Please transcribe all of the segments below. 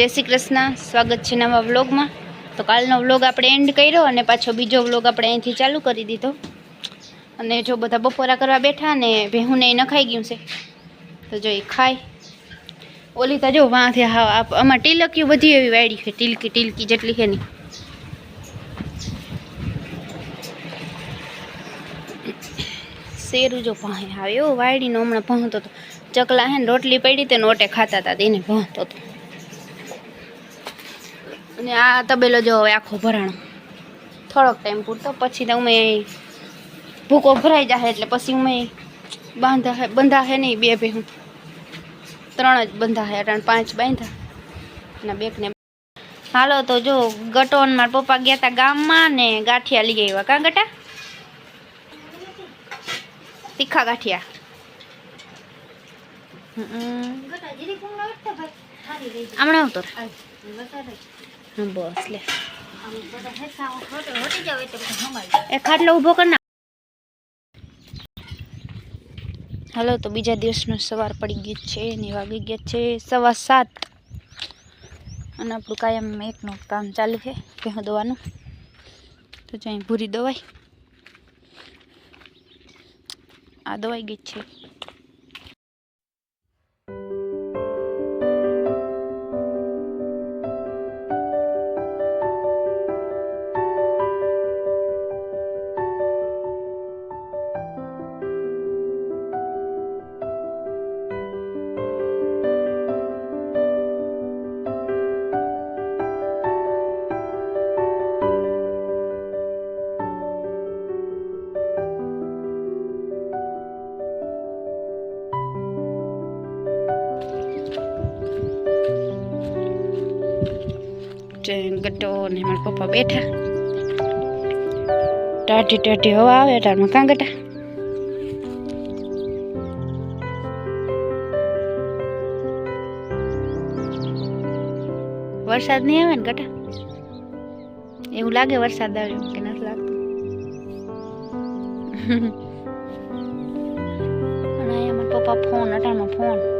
જય શ્રી કૃષ્ણ. સ્વાગત છે નવા વ્લોગમાં. તો કાલનો વ્લોગ આપણે એન્ડ કર્યો અને પાછો બીજો વ્લોગ આપણે અહીંથી ચાલુ કરી દીધો. અને જો બધા બપોરા કરવા બેઠા ને ભેહુંને ય નખાઈ ગયું છે. તો જો એ ખાય. ઓલી તો જો વાંથી હા આપ- આમાં ટીલકીઓ બધી એવી વાળી છે. ટીલકી ટીલકી જેટલી છે નહીં શેરું જો ભાંહે આવે. એવો વાયડીનો હમણાં ભણતો હતો ચકલા હે ને રોટલી પડી તે નોટે ખાતા હતા તેને ભણતો હતો અને આ તબેલો જો હવે આખો ભરાણો. થોડોક ટાઈમ પૂરતો પછી તો અમે ભૂકો ભરાઈ જાય એટલે પછી અમે બાંધા હે બંધા હે નહીં બે ભેહું. ત્રણ જ બંધા હે અટાણ પાંચ બાંધા. અને બેકને હાલો તો જો ગટોન મારા પપ્પા ગયા હતા ગામમાં ને ગાંઠિયા લઈ આવ્યા. કાં ગટા? તીખા ગાંઠિયા. હમ. હમણાં આવતો રહે. એટલે એક ખાટલો ઊભો કર હાલો, તો બીજા દિવસનો સવાર પડી ગઈ છે ને વાગી ગયા છે, સવા સાત. અને આપણું કાયમ એકનું કામ ચાલુ છે, ભેહો દવાનું. તો જ્યાં ભૂરી દવાઈ. આ દવાઈ ગઈ છે. ગટ્ટો ને મારા પપ્પા બેઠા. ટાઢી ટાઢી હવા આવે ટાઢમાં કાંગટા વરસાદ નહીં આવે ને ગટા? એવું લાગે વરસાદ આવ્યો કે નથી લાગતું. પણ અહીંયા મારા પપ્પા ફોન અટાણમાં ફોન.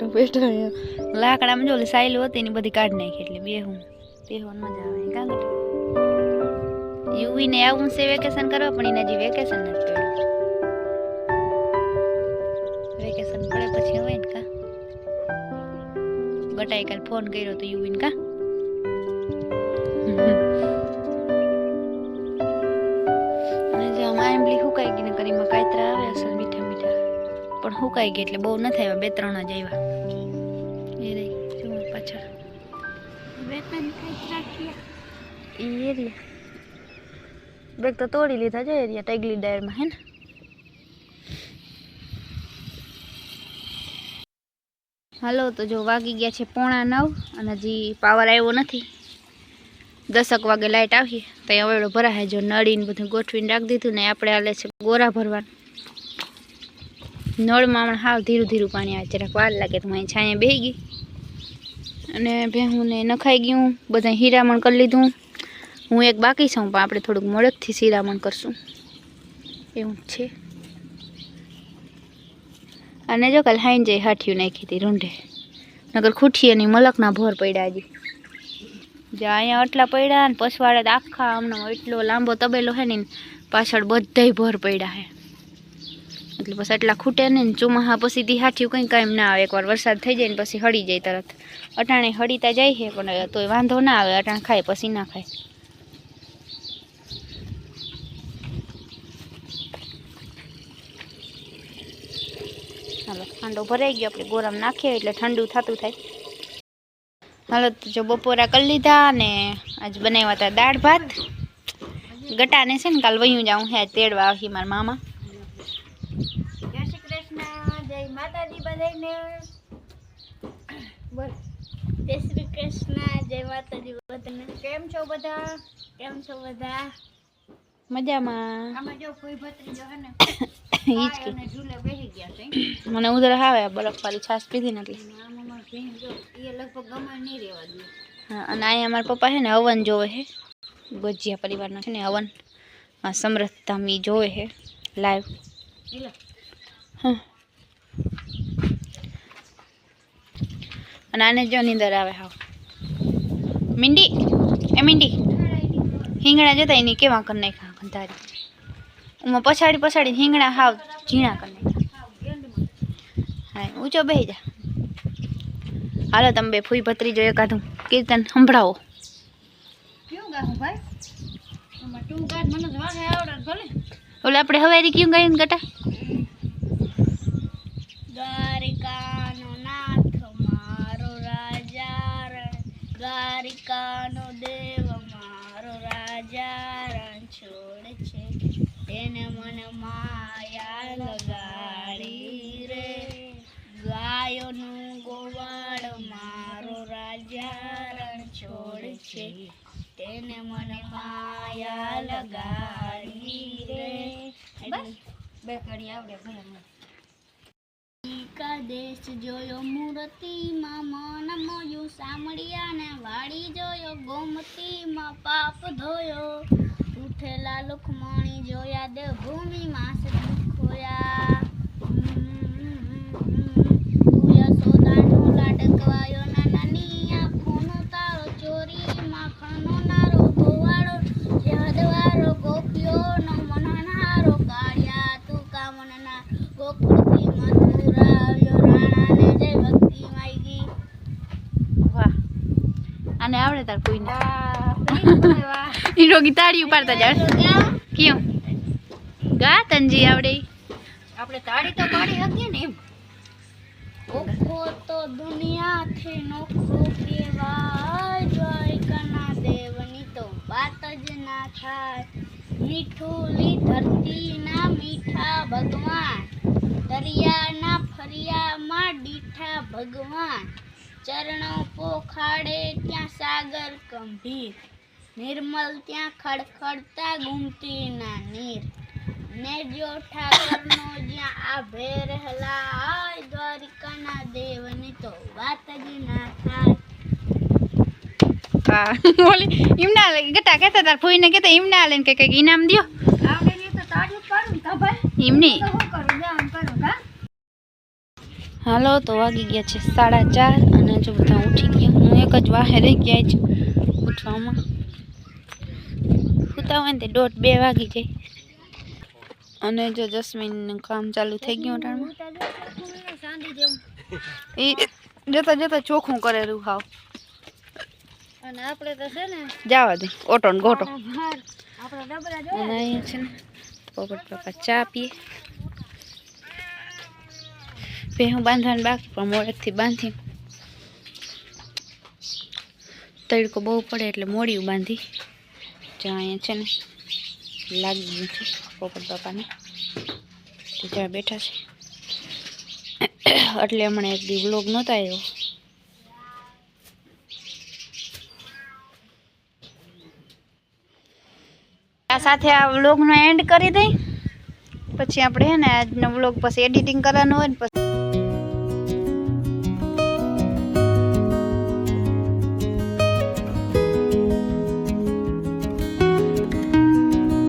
તો બેઠો અહીંયા લાકડામાં જો ઓલી સાયલું હતી ને બધી કાઢી નાખી એટલે બે હું બેહવાની મજા આવે કાં ગટા યુવીને આવું છે વેકેશન કરવા, પણ એને હજી વેકેશન નથી પડ્યું વેકેશન પડે પછી હોય ને કા? ગટાએ કાલ ફોન કર્યો તો યુવીન કા? અને જે આમાં આંબલી હુકાઈ ગઈ ને કરીમાં કાતરા આવે અસલ મીઠા મીઠા પણ સુકાઈ ગઈ એટલે બહુ નથી આવ્યા બે ત્રણ જ આવ્યા. એ રહી જુઓ પાછળ. એ રહ્યા બેગ તો તોડી લીધા છે એરિયા ટેગલી ડાયરમાં હે ને? હાલો તો જો વાગી ગયા છે પોણા નવ અને હજી પાવર આવ્યો નથી. દસક વાગે લાઇટ આવી તો અહીંયા અવેડો ભરાય જો નળીને બધું ગોઠવીને રાખી દીધું ને આપણે હાલે છે ગોરા ભરવાનું. નળમાં હમણાં હાવ ધીરું ધીરું પાણી આવે, જરાક વાર લાગે તો હું છાંયા બેહી ગઈ. અને ભેહુંને નખાઈ ગયું બધા હીરામણ કરી લીધું. હું એક બાકી છું, પણ આપણે થોડુંક મોડકથી શિરામણ કરશું. એવું છે. અને જો કાલ હાઈન જઈ હાઠિયું નાખી હતી રૂંઢે. નગર ખૂઠી એની મલકના ભોર પડ્યા હજી જે અહીંયા આટલા પડ્યા ને પછવાડે આખા હમણાં એટલો લાંબો તબેલો હે ને, પાછળ બધાય ભર પડ્યા હે. એટલે પછી એટલા ખૂટે ને ચોમાહા પછી દી હાઠ્યું કંઈ કાંઈ ના આવે. એકવાર વરસાદ થઈ જાય ને પછી હળી જાય તરત. અટાણે હળીતા જાય છે, પણ તોય વાંધો ના આવે. અટાણે ખાય પછી ના ખાય. હાલો ઠંડો ભરાઈ ગયો. આપણે ગોરમ નાખીએ એટલે ઠંડુ થતું થાય. હાલો જો બપોરા કરી લીધા ને આજ બનાવ્યા હતા દાળ ભાત. ગટાને છે ને કાલ વયું જાઉં હે, તેડવા આવી મારા મામા જય શ્રી કૃષ્ણ જય માતાજી બધાને બોલ જય શ્રી કૃષ્ણ જય માતાજી બધાને કેમ છો બધા કેમ છો બધા મજામાં આમાં જો કોઈ ભત્રીજો હે ને ઈ જ કે અને ઝૂલે બેસી ગયા છે મને ઉધર આવે બરફવાળી છાશ પીધી ને એટલે આમાં ભીમ જો એ લગભગ ગમે નહીં રહેવા દે હા અને અહીંયા મારા પપ્પા છે ને હવન જોવે છે ગોજિયા પરિવારનો છે ને હવન આ સમરથ ધામી જોવે છે લાઈવ એટલે હા અને આને જો નીંદર આવે હાવ. મીંડી? એ મીંડી. હિંગણા જતા એની કેવા કરી નાખ્યા ગંધારી. એમાં પછાડી પછાડી હિંગણા હાવ ઝીણા કરી નાખ્યા. હા ઊંચો બેહી જા. હાલો તમે બે ફૂઈ ભત્રીજો એકાધું કીર્તન સંભળાવો. જ ઓલે આપણે હવેરી કયું ગાયું ગટા? દ્વારિકાનો નાથ મારો રાજા રણ દ્વારિકાનો દેવ મારો રાજા રણ છોડ છે. તેને મને માયા લગાડી રે. ગાયોનું ગોવાળ મારો રાજા રણ છોડ છે. તેને મને માયા લગાડી રે. બે કડી આવડે ભલે કા દેશ જોયો મૂર્તિમાં મન મોયું, સાંભળ્યા ને વાડી જોયો, ગોમતીમાં પાપ ધોયો. ઉઠેલા લુખમણી જોયા દેવ ભૂમિમાં ખોયા યશોદાનો લાડકવાયો નાની આંખોનો તારો ચોરી માખણનો નારો ગોવાળો જહદવારો ગોપીઓનો મનહારો કાળિયા તું કામનના ગોકુળથી મથુરાવ્યો રાણાને જય ભક્તિ માગી વાહ આને આવડે તાર કોઈને ઈ રોગી તાળી ઉપાડતા જાવ કેમ ગા તનજી આવડે આપણે તાળી તો પાડી શકીએ ને એમ ઓખો તો દુનિયાથી નોખો કેવાય જોય કના દેવની તો વાત જ ના થાય મીઠુલી ધરતીના મીઠા ભગવાન દરિયાના ફરિયામાં ડીઠા ભગવાન ચરણો પોખાડે ત્યાં સાગર ગંભીર. નિર્મલ ત્યાં ખડખડતા ગુમતી ના નીર. ને જો ઠાકરનો જ્યાં આ ભેર હલાય દ્વારિકાના દેવની તો વાત જ ના થાય. બોલી એમ ના લે ગટા કહેતા તાર ફૂઈને કહેતા એમ ના લે કે કંઈક ઇનામ દો આવડે હાલો તો વાગી ગયા છે સાડા ચાર અને જો બધા ઉઠી ગયા. હું એક જ વાહે રહી ગયા જ ઉઠવામાં. સુતા હોય ને તે દોઢ બે વાગી જાય. અને જો જસ્મીનનું કામ ચાલુ થઈ ગયું અટાણમાં. એ જતા જતા ચોખ્ખું કરેલું હાવ. અને આપણે તો છે ને જવા દે ઓટો ને ગોટો. ડબરા છે ને પોપટ પપ્પા ચા પીએ. ભેહું બાંધવાનું બાકી, પણ મોડેકથી બાંધી તડકો બહુ પડે એટલે મોડિયું બાંધી. જ્યાં અહીંયા છે ને, લાગી ગયું છે પોપટ બાપાને. તે જ્યાં બેઠા છે. એટલે હમણાં એક દી વ્લોગ નહોતા આવ્યો. આ સાથે આ વ્લોગનો એન્ડ કરી દઈ. પછી આપણે હે ને આજનો વ્લોગ પછી એડિટિંગ કરવાનો હોય ને